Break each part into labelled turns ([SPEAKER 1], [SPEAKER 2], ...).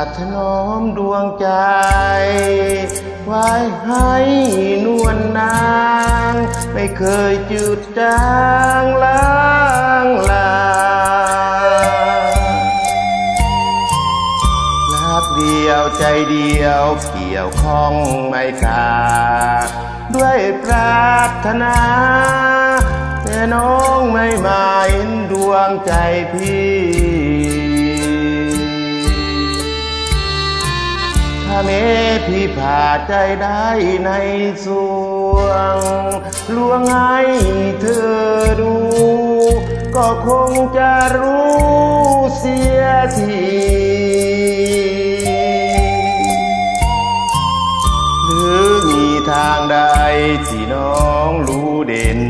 [SPEAKER 1] าถนอมดวงใจ ไว้ให้นวลนาง ไม่เคยจืดจางล้างลารักเดียวใจเดียวเกี่ยวข้องไม่ขาดด้วยปรารถนา แต่น้องไม่มาเห็นดวงใจพี่ เมพี่ผ่าใจได้ในสวงลวงให้เธอดู ก็คงจะรู้เสียทีหรือมีทางใดที่น้องรู้เด่น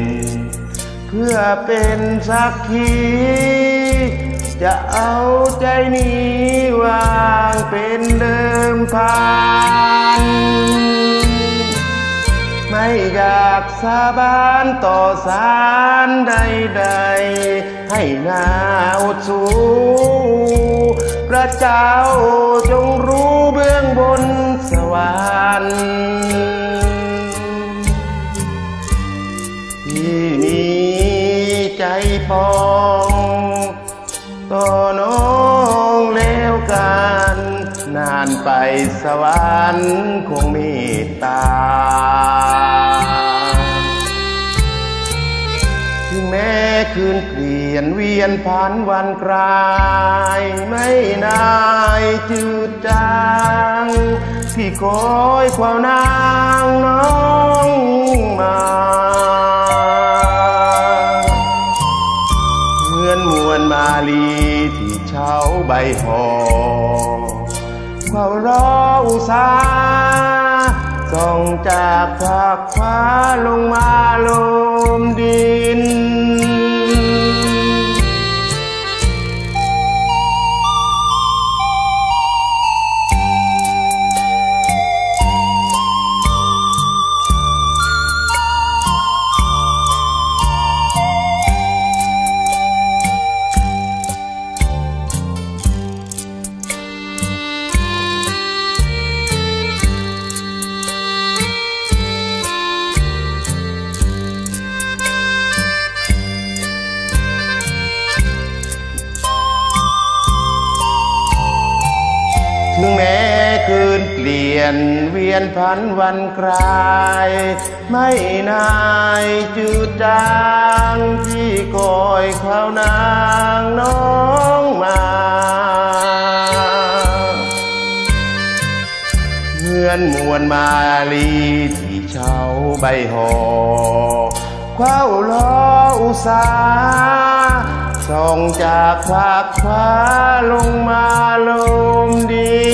[SPEAKER 1] เพื่อเป็นสักขี จะเอาใจนี้วางเป็นเดิมพัน ไม่อยากสาบานต่อสารใดๆ ให้หนาอดสูพระเจ้าจงรู้เบื้องบนสวรรค์ที่มีใจปอง ต่อน้องแล้วกัน นานไปสวรรค์คงมตตา ถึงแม้คืนเปลี่ยนเวียนผ่านวันกลาย ไม่นายจืดจางที่คอยความนาง เช้าใบหอความรออุตสาส่องจากภาคฟ้าลงมาลมดี ถึงแม้คืนเปลี่ยนเวียนพันวันกลาย ไม่นายจืดจางที่คอยข้าวนางน้องมาเหมือนมวลมาลีที่เช้าใบหอคว้าวล้ออุสาส่องจากภาคฟ้าลงมาลมดิน